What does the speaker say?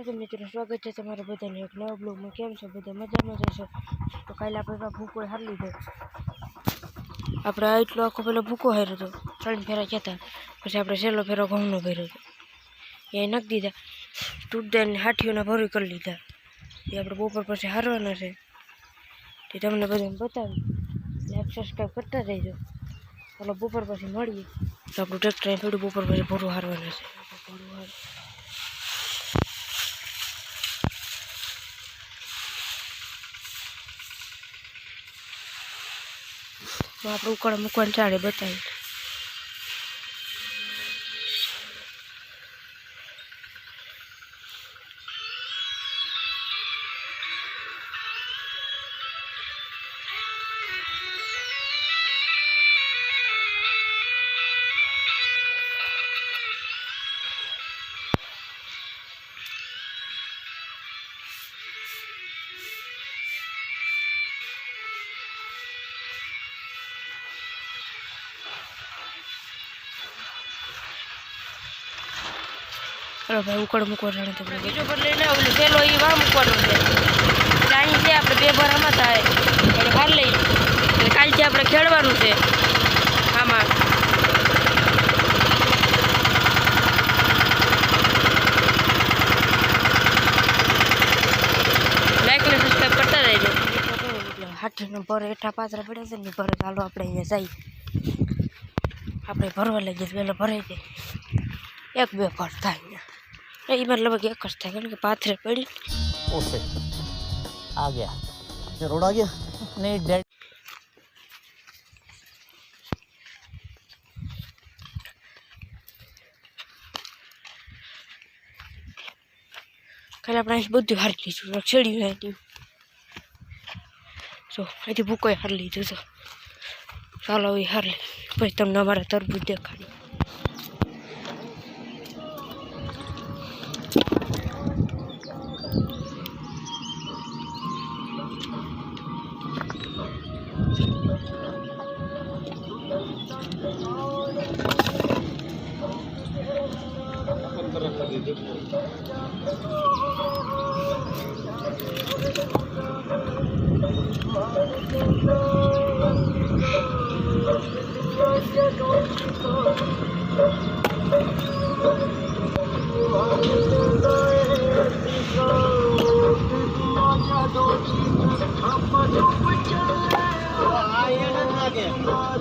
નમસ્તે મિત્રો, સ્વાગત છે તમારા બધાને એક નવા બ્લોગમાં. કેમ છો? બધા મજામાં જશો તો કાલે આપણે ભૂકો હાર લીધો. આપણે એટલો આખો પેલો ભૂકો હાર્યો હતો ત્રણ ફેરા કહેતા પછી આપણે છેલ્લો ફેરો ઘઉંનો ભર્યો હતો એ નાખી દીધા. તૂટદાને હાથીઓના ભરી કરી લીધા. એ આપણે બપોર પછી હારવાના છે. તે તમને બધાને બતાવી. લાઈક સબસ્ક્રાઈબ કરતા રહેજો. ચાલો બપોર પછી મળીએ. તો આપણું ટ્રેક્ટર થોડું બપોર પછી ભરું હારવાના છે. તો આપણે ઉકળ મૂકવાનું ચાલે બતાવી. ચાલો ભાઈ ઉકળ મૂકવા જાણે તો બીજો પર લઈને ઓલું પેલો એ વા મૂકવાનો છે. એટલે છે આપણે બે ભર આમાં થાય એટલે હાર લઈ એટલે કાલથી આપણે ખેડવાનું છે આમાં. લાઈક ને સબસ્ક્રાઈબ કરતા રહેજો. હાથીનો ભર હેઠા પાત્રા પડે છે ને ભરે ચાલો આપણે અહીંયા જઈએ अपने भरवा ले जिस बेला भरे थे एक बे पड़ता है ये मतलब क्या करते हैं कि पाथरे पड़ी ओफे आ गया ये रोड आ गया नहीं डेड कल अपना इस बुद्धि हर की सुरक्षा ली है तो सो ऐसी भूख हर ली तो ચાલો એ હાર લે પછી તમને અમારા તરબૂજ દેખાડી i'm Thank you.